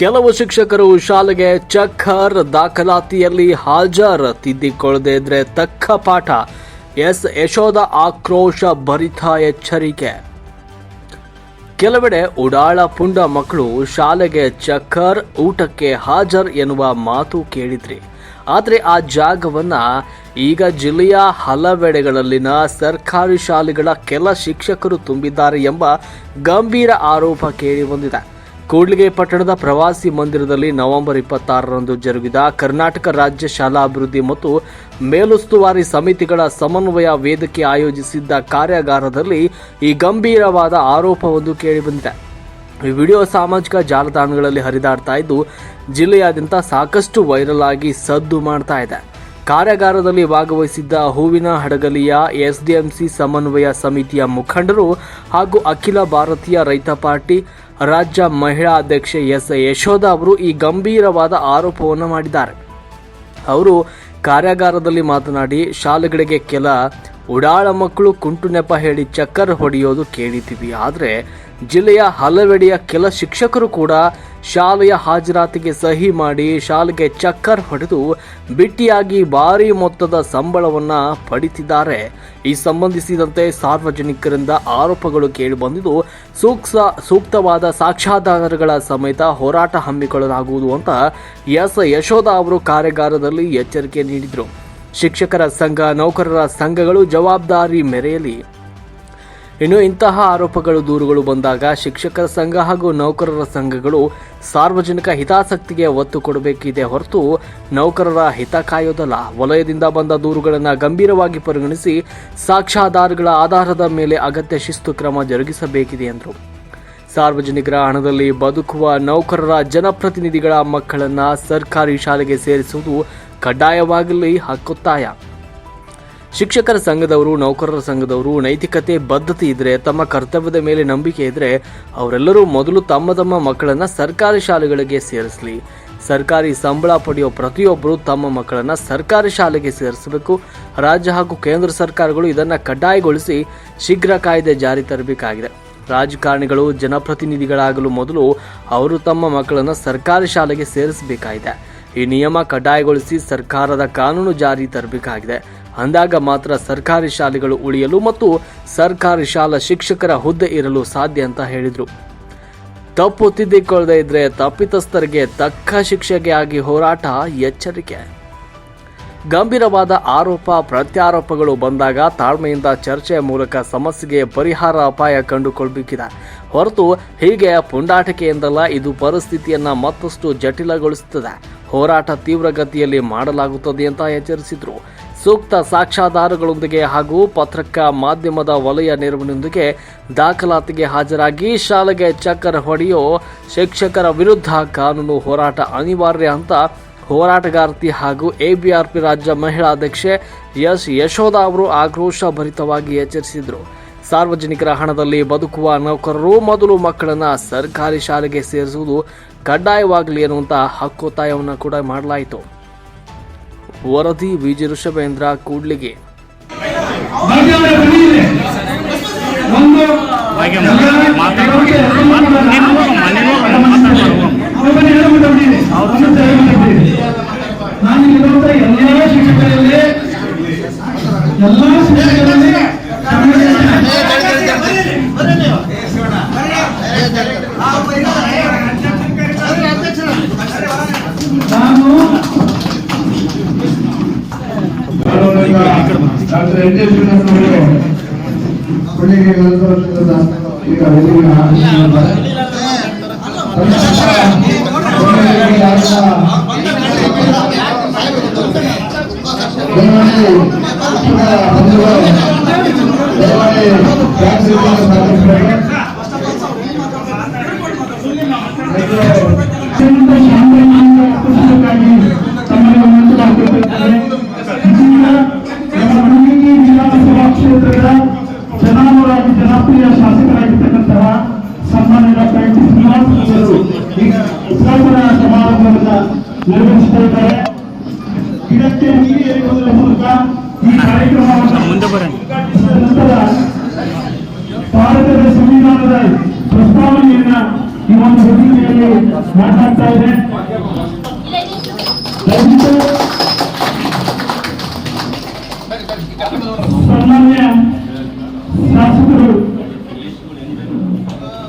ಕೆಲವು ಶಿಕ್ಷಕರು ಶಾಲೆಗೆ ಚಕ್ಕರ್ ದಾಖಲಾತಿಯಲ್ಲಿ ಹಾಜರ್ ತಿದ್ದಿಕೊಳ್ಳದೆ ಇದ್ರೆ ತಕ್ಕ ಪಾಠ. ಎಸ್. ಯಶೋಧ ಆಕ್ರೋಶ ಭರಿತ ಎಚ್ಚರಿಕೆ. ಕೆಲವೆಡೆ ಉಡಾಳ ಪುಂಡ ಮಕ್ಕಳು ಶಾಲೆಗೆ ಚಕ್ಕರ್ ಊಟಕ್ಕೆ ಹಾಜರ್ ಎನ್ನುವ ಮಾತು ಕೇಳಿದ್ರಿ. ಆದರೆ ಆ ಜಾಗವನ್ನ ಈಗ ಜಿಲ್ಲೆಯ ಹಲವೆಡೆಗಳಲ್ಲಿನ ಸರ್ಕಾರಿ ಶಾಲೆಗಳ ಕೆಲ ಶಿಕ್ಷಕರು ತುಂಬಿದ್ದಾರೆ ಎಂಬ ಗಂಭೀರ ಆರೋಪ ಕೇಳಿಬಂದಿದೆ ಕೂಡ್ಲಿಗೆ ಪಟ್ಟಣದ ಪ್ರವಾಸಿ ಮಂದಿರದಲ್ಲಿ ನವೆಂಬರ್ ಇಪ್ಪತ್ತಾರರಂದು ಜರುಗಿದ ಕರ್ನಾಟಕ ರಾಜ್ಯ ಶಾಲಾ ಅಭಿವೃದ್ಧಿ ಮತ್ತು ಮೇಲುಸ್ತುವಾರಿ ಸಮಿತಿಗಳ ಸಮನ್ವಯ ವೇದಿಕೆ ಆಯೋಜಿಸಿದ್ದ ಕಾರ್ಯಾಗಾರದಲ್ಲಿ ಈ ಗಂಭೀರವಾದ ಆರೋಪವೊಂದು ಕೇಳಿಬಂದಿದೆ. ಈ ವಿಡಿಯೋ ಸಾಮಾಜಿಕ ಜಾಲತಾಣಗಳಲ್ಲಿ ಹರಿದಾಡ್ತಾ ಇದ್ದು, ಜಿಲ್ಲೆಯಾದ್ಯಂತ ಸಾಕಷ್ಟು ವೈರಲ್ ಆಗಿ ಸದ್ದು ಮಾಡ್ತಾ ಇದೆ. ಕಾರ್ಯಾಗಾರದಲ್ಲಿ ಭಾಗವಹಿಸಿದ್ದ ಹೂವಿನ ಹಡಗಲಿಯ ಎಸ್ಡಿಎಂಸಿ ಸಮನ್ವಯ ಸಮಿತಿಯ ಮುಖಂಡರು ಹಾಗೂ ಅಖಿಲ ಭಾರತೀಯ ರೈತ ಪಾರ್ಟಿ ರಾಜ್ಯ ಮಹಿಳಾ ಅಧ್ಯಕ್ಷೆ ಎಸ್. ಯಶೋಧ ಅವರು ಈ ಗಂಭೀರವಾದ ಆರೋಪವನ್ನು ಮಾಡಿದ್ದಾರೆ. ಅವರು ಕಾರ್ಯಾಗಾರದಲ್ಲಿ ಮಾತನಾಡಿ, ಶಾಲೆಗಳಿಗೆ ಕೆಲ ಉಡಾಳ ಮಕ್ಕಳು ಕುಂಟು ನೆಪ ಹೇಳಿ ಚಕ್ಕರ್ ಹೊಡೆಯೋದು ಕೇಳಿದ್ದೀವಿ. ಆದರೆ ಜಿಲ್ಲೆಯ ಹಲವೆಡೆಯ ಕೆಲ ಶಿಕ್ಷಕರು ಕೂಡ ಶಾಲೆಯ ಹಾಜರಾತಿಗೆ ಸಹಿ ಮಾಡಿ ಶಾಲೆಗೆ ಚಕ್ಕರ್ ಹೊಡೆದು ಬಿಟ್ಟಿಯಾಗಿ ಭಾರಿ ಮೊತ್ತದ ಸಂಬಳವನ್ನ ಪಡಿತಿದ್ದಾರೆ. ಈ ಸಂಬಂಧಿಸಿದಂತೆ ಸಾರ್ವಜನಿಕರಿಂದ ಆರೋಪಗಳು ಕೇಳಿಬಂದಿದ್ದು ಸೂಕ್ತ ಸೂಕ್ತವಾದ ಸಾಕ್ಷ್ಯಾಧಾರಗಳ ಸಮೇತ ಹೋರಾಟ ಹಮ್ಮಿಕೊಳ್ಳಲಾಗುವುದು ಅಂತ ಎಸ್ ಯಶೋಧ ಅವರು ಕಾರ್ಯಾಗಾರದಲ್ಲಿ ಎಚ್ಚರಿಕೆ ನೀಡಿದರು. ಶಿಕ್ಷಕರ ಸಂಘ, ನೌಕರರ ಸಂಘಗಳು ಜವಾಬ್ದಾರಿ ಮೆರೆಯಲಿ. ಇನ್ನು ಇಂತಹ ಆರೋಪಗಳು ದೂರುಗಳು ಬಂದಾಗ ಶಿಕ್ಷಕರ ಸಂಘ ಹಾಗೂ ನೌಕರರ ಸಂಘಗಳು ಸಾರ್ವಜನಿಕ ಹಿತಾಸಕ್ತಿಗೆ ಒತ್ತು ಕೊಡಬೇಕಿದೆ ಹೊರತು ನೌಕರರ ಹಿತ ಕಾಯೋದಲ್ಲ. ವಲಯದಿಂದ ಬಂದ ದೂರುಗಳನ್ನು ಗಂಭೀರವಾಗಿ ಪರಿಗಣಿಸಿ ಸಾಕ್ಷ್ಯಾಧಾರಗಳ ಆಧಾರದ ಮೇಲೆ ಅಗತ್ಯ ಶಿಸ್ತು ಕ್ರಮ ಜರುಗಿಸಬೇಕಿದೆ ಎಂದರು. ಸಾರ್ವಜನಿಕರ ಹಣದಲ್ಲಿ ಬದುಕುವ ನೌಕರರ ಜನಪ್ರತಿನಿಧಿಗಳ ಮಕ್ಕಳನ್ನು ಸರ್ಕಾರಿ ಶಾಲೆಗೆ ಸೇರಿಸುವುದು ಕಡ್ಡಾಯವಾಗಲಿ ಹಕ್ಕೊತ್ತಾಯ. ಶಿಕ್ಷಕರ ಸಂಘದವರು, ನೌಕರರ ಸಂಘದವರು ನೈತಿಕತೆ, ಬದ್ಧತೆ ಇದ್ರೆ, ತಮ್ಮ ಕರ್ತವ್ಯದ ಮೇಲೆ ನಂಬಿಕೆ ಇದ್ರೆ ಅವರೆಲ್ಲರೂ ಮೊದಲು ತಮ್ಮ ತಮ್ಮ ಮಕ್ಕಳನ್ನ ಸರ್ಕಾರಿ ಶಾಲೆಗಳಿಗೆ ಸೇರಿಸಲಿ. ಸರ್ಕಾರಿ ಸಂಬಳ ಪಡೆಯೋ ಪ್ರತಿಯೊಬ್ಬರು ತಮ್ಮ ಮಕ್ಕಳನ್ನ ಸರ್ಕಾರಿ ಶಾಲೆಗೆ ಸೇರಿಸಬೇಕು. ರಾಜ್ಯ ಹಾಗೂ ಕೇಂದ್ರ ಸರ್ಕಾರಗಳು ಇದನ್ನ ಕಡ್ಡಾಯಗೊಳಿಸಿ ಶೀಘ್ರ ಕಾಯ್ದೆ ಜಾರಿ ತರಬೇಕಾಗಿದೆ. ರಾಜಕಾರಣಿಗಳು, ಜನಪ್ರತಿನಿಧಿಗಳಾಗಲು ಮೊದಲು ಅವರು ತಮ್ಮ ಮಕ್ಕಳನ್ನು ಸರ್ಕಾರಿ ಶಾಲೆಗೆ ಸೇರಿಸಬೇಕಾಗಿದೆ. ಈ ನಿಯಮ ಕಡ್ಡಾಯಗೊಳಿಸಿ ಸರ್ಕಾರದ ಕಾನೂನು ಜಾರಿ ತರಬೇಕಾಗಿದೆ. ಅಂದಾಗ ಮಾತ್ರ ಸರ್ಕಾರಿ ಶಾಲೆಗಳು ಉಳಿಯಲು ಮತ್ತು ಸರ್ಕಾರಿ ಶಾಲಾ ಶಿಕ್ಷಕರ ಹುದ್ದೆ ಇರಲು ಸಾಧ್ಯ ಅಂತ ಹೇಳಿದರು. ತಪ್ಪು ತಿದ್ದಿಕೊಳ್ಳದೆ ಇದ್ರೆ ತಪ್ಪಿತಸ್ಥರಿಗೆ ತಕ್ಕ ಶಿಕ್ಷೆಗೆ ಆಗಿ ಹೋರಾಟ ಎಚ್ಚರಿಕೆ. ಗಂಭೀರವಾದ ಆರೋಪ, ಪ್ರತ್ಯಾರೋಪಗಳು ಬಂದಾಗ ತಾಳ್ಮೆಯಿಂದ ಚರ್ಚೆಯ ಮೂಲಕ ಸಮಸ್ಯೆಗೆ ಪರಿಹಾರ ಅಪಾಯ ಕಂಡುಕೊಳ್ಬೇಕಿದೆ. ಹೊರತು ಹೀಗೆ ಪುಂಡಾಟಿಕೆಯಿಂದಲ್ಲ ಇದು ಪರಿಸ್ಥಿತಿಯನ್ನು ಮತ್ತಷ್ಟು ಜಟಿಲಗೊಳಿಸುತ್ತದೆ. ಹೋರಾಟ ತೀವ್ರಗತಿಯಲ್ಲಿ ಮಾಡಲಾಗುತ್ತದೆ ಅಂತ ಎಚ್ಚರಿಸಿದ್ರು. ಸೂಕ್ತ ಸಾಕ್ಷ್ಯಾಧಾರಗಳೊಂದಿಗೆ ಹಾಗೂ ಪತ್ರಕ ಮಾಧ್ಯಮದ ವಲಯ ನೆರವಿನೊಂದಿಗೆ ದಾಖಲಾತಿಗೆ ಹಾಜರಾಗಿ ಶಾಲೆಗೆ ಚಕ್ಕರ್ ಹೊಡೆಯೋ ಶಿಕ್ಷಕರ ವಿರುದ್ಧ ಕಾನೂನು ಹೋರಾಟ ಅನಿವಾರ್ಯ ಅಂತ ಹೋರಾಟಗಾರ್ತಿ ಹಾಗೂ ಎಬಿಆರ್ಪಿ ರಾಜ್ಯ ಮಹಿಳಾ ಅಧ್ಯಕ್ಷೆ ಎಸ್ ಯಶೋಧ ಅವರು ಆಕ್ರೋಶ ಭರಿತವಾಗಿ ಎಚ್ಚರಿಸಿದರು. ಸಾರ್ವಜನಿಕರ ಹಣದಲ್ಲಿ ಬದುಕುವ ನೌಕರರು ಮೊದಲು ಮಕ್ಕಳನ್ನು ಸರ್ಕಾರಿ ಶಾಲೆಗೆ ಸೇರಿಸುವುದು ಕಡ್ಡಾಯವಾಗಲಿ ಅನ್ನುವಂಥ ಹಕ್ಕೊತ್ತಾಯವನ್ನು ಕೂಡ ಮಾಡಲಾಯಿತು. ವರದಿ ವಿಜಿ ಋಷಭೇಂದ್ರ ಕೂಡ್ಲಿಗೆ ಭಾಗ್ಯವರೇ ಬಂದಿದೆ ಒಂದು ಒಬ್ಬನೇ ಹೇಳ್ಬಿಟ್ಟು ಬಂದಿದೆ. ಒಂದು ಹೇಳ್ಬಿಟ್ಟು ಬಂದಿದೆ. ನಾನು ಇರುವಂತ ಎಲ್ಲ ಶಿಕ್ಷಕರಲ್ಲಿ ಎಲ್ಲ ಶಿಕ್ಷಕರಲ್ಲಿ ನಾನು ಡಾಕ್ಟರ್ ಎನ್ ಜೆ ಶ್ರೀನಿವಾಸ್ ಅವರು ಕೊನೆಗೆ ಒಂದು ವರ್ಷದ ಈಗ ವೇದಿಕೆಗೆ ಆಗಮಿಸಿದ್ದಾರೆ. ಕೊನೆಗೆ ಯಾರ ದಯಮಾಡಿ ಶಿಕ್ಷಕ ಬಂಧುಗಳು ದಯಮಾಡಿ ಕ್ಲಾಸ್ ರೂಮಲ್ಲಿ ಸಾಗಿಸಬೇಕು. ಅತ್ಯಂತ ಶಾಂತಿಯಿಂದ ಕುಶಲಕ್ಕಾಗಿ ತಮ್ಮನ್ನು ವಿನಂತಿಸಿಕೊಳ್ಳುತ್ತೇನೆ. ಇದೀಗ ನಮ್ಮ ಹುಡುಗಿ ವಿಧಾನಸಭಾ ಕ್ಷೇತ್ರದ ಜನಾನುರಾಗಿ ಜನಪ್ರಿಯ ಶಾಸಕರಾಗಿರ್ತಕ್ಕಂತಹ ಸನ್ಮಾನ್ಯ ಡಾಕ್ಟರ್ ಎನ್ ಟಿ ಶ್ರೀನಿವಾಸ್ ಅವರು ಈಗ ಉದ್ಘಾಟನಾ ಸಮಾರಂಭವನ್ನು ನಿರ್ವಹಿಸ್ತಾ ಇದ್ದಾರೆ ಗಿಡಕ್ಕೆ ನೀರು ಎರಿಯುವುದರ ಮೂಲಕ ಈ ಕಾರ್ಯಕ್ರಮವನ್ನು ಉದ್ಘಾಟಿಸಿದ ನಂತರ ಭಾರತದ ಸಂವಿಧಾನದ ಪ್ರಸ್ತಾವನೆಯನ್ನ ಈ ಒಂದು ವೇದಿಕೆಯಲ್ಲಿ ಮಾತನಾಡ್ತಾ ಇದೆ ದಯವಿಟ್ಟು ಸನ್ಮಾನ್ಯ ಶಾಸಕರು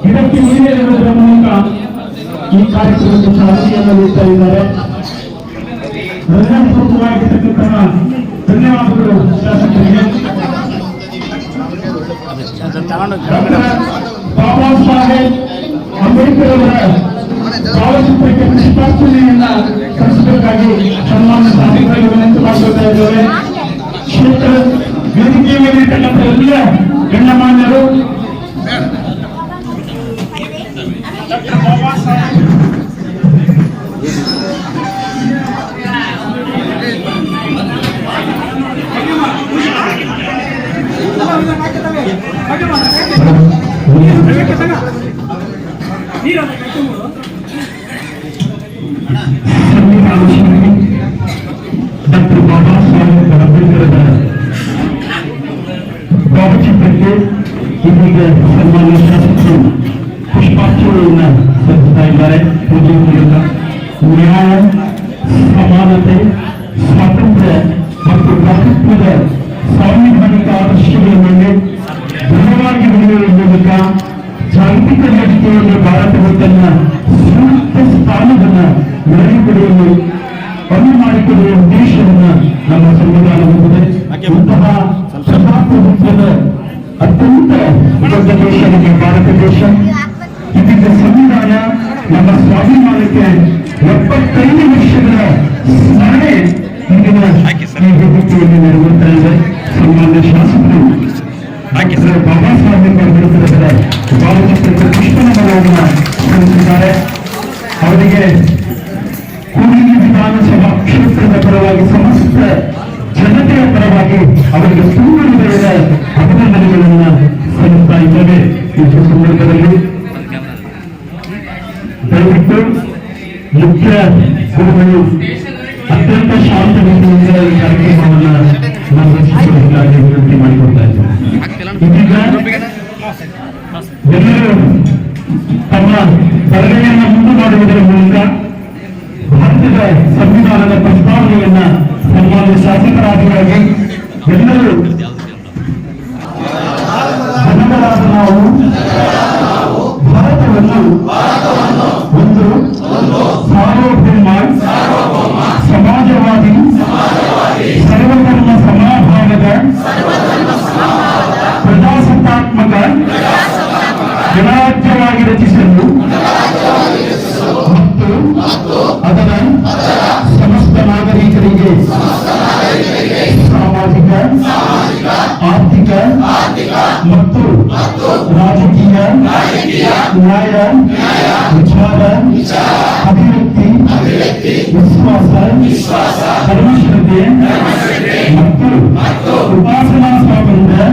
ಇದಕ್ಕೆ ನೀಡಿರುವುದರ ಮೂಲಕ ಈ ಕಾರ್ಯಕ್ರಮಕ್ಕೆ ಚಾಲನೆಯನ್ನು ನೀಡ್ತಾ ಇದ್ದಾರೆ ಹೃದಯಪೂರ್ವಕವಾಗಿರ್ತಕ್ಕಂತಹ ಧನ್ಯವಾದಗಳು ಶಾಸಕರಿಗೆ ಬಾಬಾ ಸಾಹೇಬ್ ಅಂಬೇಡ್ಕರ್ ಅವರ ಭಾವಚಿತ್ರಕ್ಕೆ ಪುಷ್ಪಾರ್ಚನೆಯನ್ನ ಸಲ್ಲಿಸಬೇಕಾಗಿ ಸನ್ಮಾನ್ಯ ಶಾಸಕರಿಗೆ ವಿನಂತಿ ಮಾಡಿಕೊಳ್ತಾ ಇದ್ದೇವೆ. ಕ್ಷೇತ್ರ ಎಲ್ಲ ಗಣ್ಯಮಾನ್ಯರು. ಬಾಬಾ ಸಾಹೇಬ್. ಎಪ್ಪತ್ತೈದು ವರ್ಷಗಳ ಸ್ಮರಣೆ ಇಂದಿನ ಈ ವೇದಿಕೆಯಲ್ಲಿ ನೆರವೇರ್ತಾ ಇದೆ. ಸನ್ಮಾನ್ಯ ಶಾಸಕರು ಬಾಬಾ ಸಾಹೇಬ್ ಅಂಬೇಡ್ಕರ್ ಭಾವಚಿತ್ರಕ್ಕೆ ಪುಷ್ಪನಮನವನ್ನು ಸಲ್ಲಿಸಿದ್ದಾರೆ. ಅವರಿಗೆ ಕೂಡಲಿ ವಿಧಾನಸಭಾ ಕ್ಷೇತ್ರದ ಪರವಾಗಿ ಸಮಸ್ತ ಜನತೆಯ ಪರವಾಗಿ ಅವರಿಗೆ ಅಭಿನಂದನೆಗಳನ್ನು ಅಭಿನಂದನೆಗಳನ್ನ ಸಲ್ಲಿಸ್ತಾ ಇದ್ದೇವೆ. ಈ ಸಂದರ್ಭದಲ್ಲಿ ದಯವಿಟ್ಟು ಮುಖ್ಯ ಗುರುಗಳು ಅತ್ಯಂತ ಶಾಂತ ರೀತಿಯಿಂದ ಈ ಕಾರ್ಯಕ್ರಮವನ್ನ ನಿರ್ವಹಿಸಬೇಕಾಗಿ ವಿನಂತಿ ಮಾಡಿಕೊಡ್ತಾ ಇದ್ದೇವೆ. ಇದೀಗ ಎಲ್ಲರೂ ತಮ್ಮ ಸಲಹೆಯನ್ನು ಮುಂದೆ ಮಾಡುವುದರ ಮೂಲಕ ಭಾರತದ ಸಂವಿಧಾನದ ಪ್ರಸ್ತಾವನೆಯನ್ನ ಸನ್ಮಾನ್ಯ ಶಾಸಕರಾದಿಯಾಗಿ ಎಲ್ಲರೂ ಧನ್ಯವಾದ ನಾವು, ಭಾರತವನ್ನು ರಾಜಕೀಯ ನ್ಯಾಯ ವಿಚಾರ ಅಭಿವ್ಯಕ್ತಿ ವಿಶ್ವಾಸ ಧರ್ಮಶ್ರದ್ಧೆ ಮತ್ತು ಉಪಾಸನಾ ಸ್ವಾತಂತ್ರ್ಯ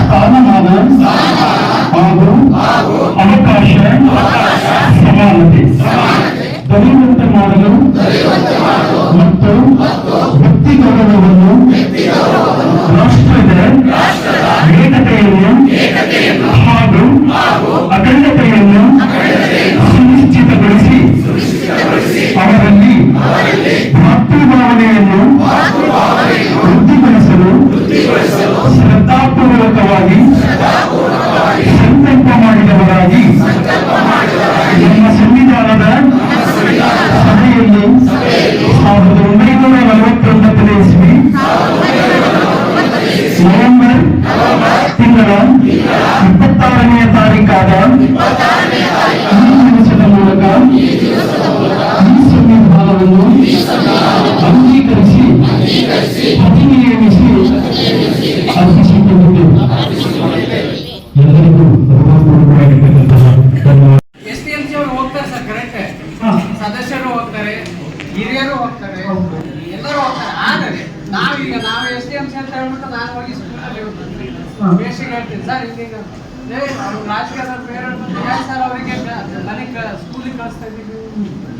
ಸ್ಥಾನಮಾನ ಹಾಗೂ ಅವಕಾಶ ಸಮಾನತೆ. ದೊರೆಯುವಂತೆ ಮಾಡಲು ಮತ್ತು ವ್ಯಕ್ತಿ ಗೌರವವನ್ನು ರಾಷ್ಟ್ರದ ಏಕತೆಯನ್ನು ಹಾಗೂ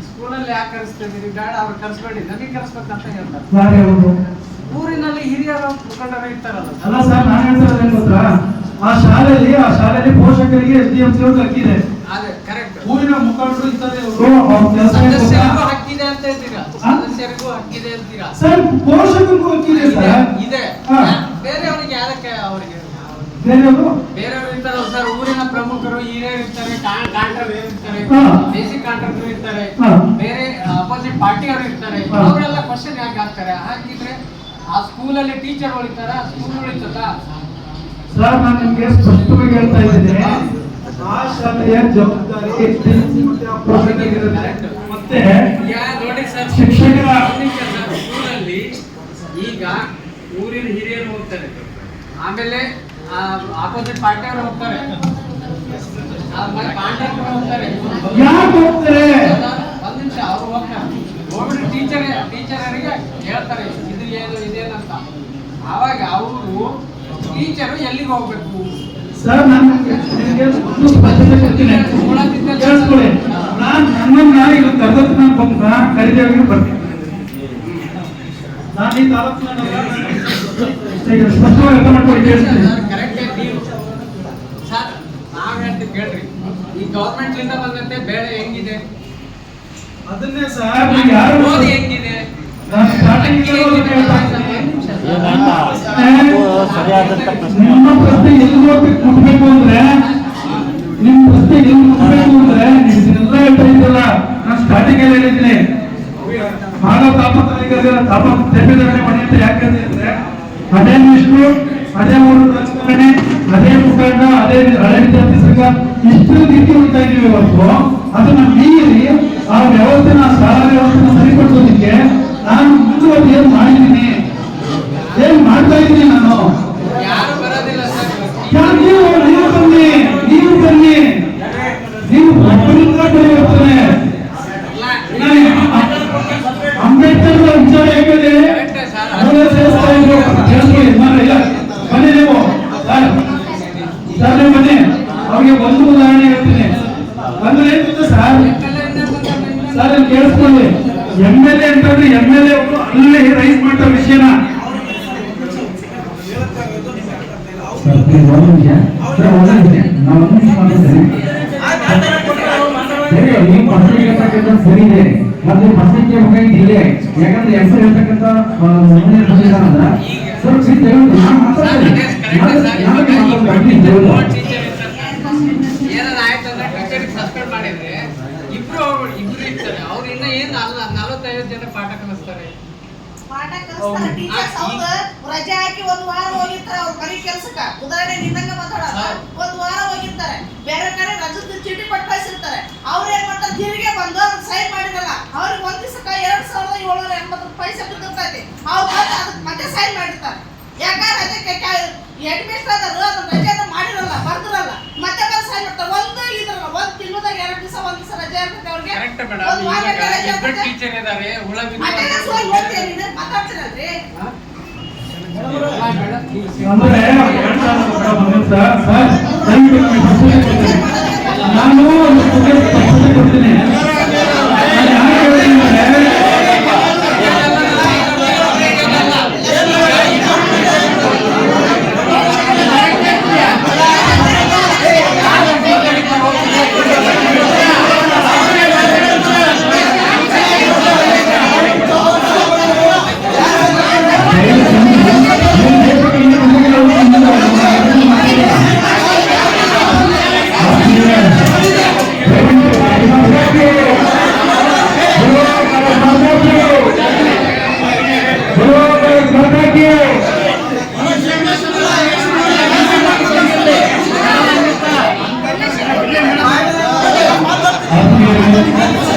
ಸ್ಕೂಲಲ್ಲಿ ಯಾಕೆ ಬೇಡ ಅವ್ರು ಹೇಳ್ತಾರೆ ಯಾರು ಹೇಳೋದು ಊರಿನಲ್ಲಿ ಹಿರಿಯರು ಮುಖಂಡರು ಇರ್ತಾರಲ್ಲ ಅಲ್ಲ ಸರ್ ನಾನು ಹೇಳ್ತಿರೋದು ಏನ್ ಗೊತ್ತಾ? ಆ ಶಾಲೆಯಲ್ಲಿ ಆ ಶಾಲೆಯಲ್ಲಿ ಪೋಷಕರಿಗೆ ಎಸ್ ಡಿ ಎಂ ಸಿ ಊರಿನ ಮುಖಂಡರು ಇದ್ದಾರೆ ಸದಸ್ಯರಿಗೂ ಹಕ್ಕಿದೆ ಅಂತ ಹೇಳ್ತೀರಾ? ಹಾ? ಸದಸ್ಯರಿಗೂ ಹಕ್ಕಿದೆ ಅಂತೀರಾ? ಸರ್ ಪೋಷಕರಿಗೂ ಹಕ್ಕಿದೆ ಇದೆ. ಬೇರೆಯವರಿಗೆ ಯಾರಕ್ಕೆ ಅವರಿಗೆ? ಬೇರೆಯವರು ಬೇರೆಯವರು ಇರ್ತಾರೆ ಸರ್ ಊರಿನ ಪ್ರಮುಖರು ಹಿರಿಯರು ಇರ್ತಾರೆ ಕಾಂಟ್ರಾಕ್ಟರ್ ಇರ್ತಾರೆ ಹಾ. ಬೇಸಿಕ್ ಕಾಂಟ್ರಾಕ್ಟರ್ ಇರ್ತಾರೆ ಬೇರೆ ಅಪೋಸಿಟ್ ಪಾರ್ಟಿಯವರು ಇರ್ತಾರೆ. ಅವರೆಲ್ಲ ಕ್ವಶನ್ ಯಾಕೆ ಹಾಕ್ತಾರೆ? ಹಾಗಿದ್ರೆ ಆ ಸ್ಕೂಲಲ್ಲಿ ಟೀಚರ್ ಸ್ಕೂಲ್ ಉಳಿತದ? ಸರ್ ನಾನು ನಿಮ್ಗೆ ಸ್ಪಷ್ಟವಾಗಿ ಹೇಳ್ತಾ ಇದ್ದೇನೆ. ಆ ಶಾಲೆಯ ಜವಾಬ್ದಾರಿ ಪ್ರಿನ್ಸಿಪಲ್ ಮತ್ತೆ ನೋಡಿ ಸರ್ ಶಿಕ್ಷಕರ- ಸ್ಕೂಲಲ್ಲಿ ಈಗ ಊರಿನ ಹಿರಿಯರು ಹೋಗ್ತಾರೆ. ಆಮೇಲೆ ಆಪೋಸಿಟ್ ಪಾರ್ಟಿಯವರು ಹೋಗ್ತಾರೆ. ಆಮೇಲೆ ಕಾಂಟ್ರಾಕ್ಟರ್ ಹೋಗ್ತಾರೆ. ಯಾಕೆ ಹೋಗ್ತಾರೆ? ಒಂದ್ ನಿಮಿಷ ಅವ್ರು ಹೋಗ್ತಾರೆ ಹೋಗ್ಬಿಟ್ಟು ಟೀಚರ್ ಟೀಚರರಿಗೆ ಹೇಳ್ತಾರೆ ಇದು ಏನು ಇದೇನಂತ ಆವಾಗ ಅವರು ಟೀಚರು ಎಲ್ಲಿಗೆ ಹೋಗ್ಬೇಕು? ಸರ್ ನಾನು ನನ್ನನ್ನ ಈಗ ಕರೆದತ್ತು ಬಂದ ಕರಿದೇವಿಗೆ ಬರ್ತೀನಿ. ನಾನು ಈ ತಾಲೂಕಿನ ಸ್ಪಷ್ಟವಾಗಿ ಅರ್ಥ ಕರೆಕ್ಟ್ ನೀವು ಸರ್ ನಾವ್ ಹೇಳ್ತೀವಿ ಕೇಳ್ರಿ ಈ ಇಂದ ಬಂದಂತೆ ಬೇಳೆ ಹೆಂಗಿದೆ? ಅದನ್ನೇ ಸರ್. ಓದಿ ಹೆಂಗಿದೆ? ನಾನು ಸ್ಟಾರ್ಟಿಂಗ್ ಒಂದ್ ನಿಮಿಷ ಸರ್. ನಿಮ್ಮ ಪ್ರಶ್ನೆ ಎಲ್ಲಿ ಮುಟ್ಬೇಕು ಅಂದ್ರೆ ನಿಮ್ ಪ್ರಶ್ನೆ ಎಲ್ಲಿ ಮುಟ್ಬೇಕು ಅಂದ್ರೆ ಇದನ್ನೆಲ್ಲ ಹೇಳ್ತಾ ಇದ್ದಲ್ಲ ನಾನು ಸ್ಟಾರ್ಟಿಂಗ್ ಅಲ್ಲಿ ಹೇಳಿದ್ದೀನಿ. ಮಾನವ ತಾಪತ್ರಯ ತಾಪ ತೆಪ್ಪಿದರಣೆ ಮಾಡಿ ಅಂತ ಯಾಕಂದ್ರೆ ಅದೇ ವಿಷ್ಣು ಅದೇ ಊರು ರಾಜಕಾರಣಿ ಅದೇ ಮುಖಂಡ ಅದೇ ಹಳೆ ವಿದ್ಯಾರ್ಥಿ ಸಂಘ ಇಷ್ಟು ರೀತಿ ಹೋಗ್ತಾ ಇದೀವಿ ಹೊರತು ಅದನ್ನ ಮೀರಿ ಆ ವ್ಯವಸ್ಥೆನ ಶಾಲಾ ವ್ಯವಸ್ಥೆನ ಸರಿಪಡಿಸೋದಕ್ಕೆ ನಾನು ಮುಂದುವರೆದು ಏನ್ ಮಾಡಿದ್ದೀನಿ. ಏನ್ ಮಾಡ್ತಾ ಇದ್ದೀನಿ ನಾನು ಯಾರು ಬರೋದಿಲ್ಲ ಸರ್ ಯಾರು ನೀವು ನೀವು ಬನ್ನಿ ನೀವು ಬನ್ನಿ ನೀವು ಒಬ್ಬರಿಂದ ಪರಿವರ್ತನೆ ನಾನು ಅಂಬೇಡ್ಕರ್ ಅವರ ವಿಚಾರ ಹೇಗಿದೆ ಅವರೇ ಸೇರಿಸ್ತಾ ಇದ್ರು ಕೇಳಿಸ್ಕೊಳ್ಳಿ ಮಾರ್ರೆ, ಇಲ್ಲ ಬನ್ನಿ ನೀವು ಸರ್ ಸರ್ ನೀವು ಬನ್ನಿ ಅವ್ರಿಗೆ ಒಂದು ಉದಾಹರಣೆ ಹೇಳ್ತೀನಿ ಅಂದ್ರೆ ಏನ್ ಗೊತ್ತಾ ಸರ್, ಇಲ್ಲಿ ಕೇಳಿಸ್ಕೊಳ್ಳಿ. ಎಂ ಎಲ್ ಎ ಅಂತಂದ್ರೆ ಎಂ ಎಲ್ ಎ ಅವರು ಅಲ್ಲೇ ರೈಸ್ ಮಾಡ್ತಾ ವಿಷಯನ. ಸರ್ ಇದೆ. ಮತ್ತೆ ಪರ್ಸೆಂಟ್ ಮುಖಾಂತರ ಇದೆ ಯಾಕಂದ್ರೆ ಹೆಸರು ಬಂದಿದ್ದಾರಲ್ಲ ಸರ್ ನಾನು ಮಾತಾಡ್ತೀನಿ. ಇಬ್ರು ಇಬ್ರು ಇರ್ತಾರೆ. ಅವ್ರು ಇನ್ನ ಏನ್ ಅಲ್ಲ ನಲವತ್ತೈವತ್ತು ಜನ ಪಾಠ ಕಲಿಸ್ತಾರೆ. ಪಾಠ ಕಲಿಸ್ತಾರ. ಟೀಚರ್ಸ್ ಅವ್ರ ರಜೆ ಹಾಕಿ ಒಂದ್ ವಾರ ಹೋಗಿರ್ತಾರ. ಅವ್ರ ಬರೀ ಕೆಲ್ಸಕ್ಕ. ಉದಾಹರಣೆ ನಿನ್ನಂಗ ಮಾತಾಡಲ್ಲ ಒಂದ್ ವಾರ ಹೋಗಿರ್ತಾರೆ. ಬೇರೆ ಕಡೆ ರಜದ ಚೀಟಿ ಕೊಟ್ಟು ಕಳ್ಸಿರ್ತಾರೆ ಅವ್ರ ಏನ್ ಮಾಡ್ತಾರೆ? ತಿರುಗಿ ಬಂದು ಸೈನ್ ಮಾಡಿರಲ್ಲ. ಅವ್ರಿಗೆ ಒಂದ್ ದಿವಸಕ್ಕ ಎರಡ್ ಸಾವಿರದ ಏಳ್ನೂರ ಎಂಬತ್ತು ಸೆಟ್ ಬಿದ್ದಿರ್ತೈತಿ ಅವ್ರು ಮತ್ತೆ ಅದಕ್ಕೆ ಮತ್ತೆ ಸೈನ್ ಮಾಡಿರ್ತಾರೆ. ಯಾಕಂದ್ರೆ ಅದಕ್ಕೆ ಅಡ್ಮಿನಿಸ್ಟ್ರೇಟರ್ ಅದನ್ನ ರಜೆನ ಮಾಡಿರಲ್ಲ ಬರ್ದಿರಲ್ಲ. ಮತ್ತೆ ಬಂದು ಸೈನ್ ಮಾಡ್ತಾರೆ. ಒಂದು ಇದ್ರಲ್ಲ ಒಂದ್ ತಿಂಗಳದಾಗ ಎರಡ್ ದಿವಸ ಒಂದ್ ದಿವಸ ರಜೆ ಇರ್ತದೆ ಅವ್ರಿಗೆ. ಕರೆಕ್ಟ್ ಒಂದ್ ವಾರ ಮೇಡಮ್. ಟೀಚರ್ ಇದಾರೆ ಹುಳ ಅಟೆಂಡೆನ್ಸ್ ಹೋಗಿ ನೋಡ್ತೀನಿ ನೀನು? ಮಾತಾಡ್ತೀರಲ್ರಿ ನಾನು ಒಂದು ಮೇಡಮ್ 네.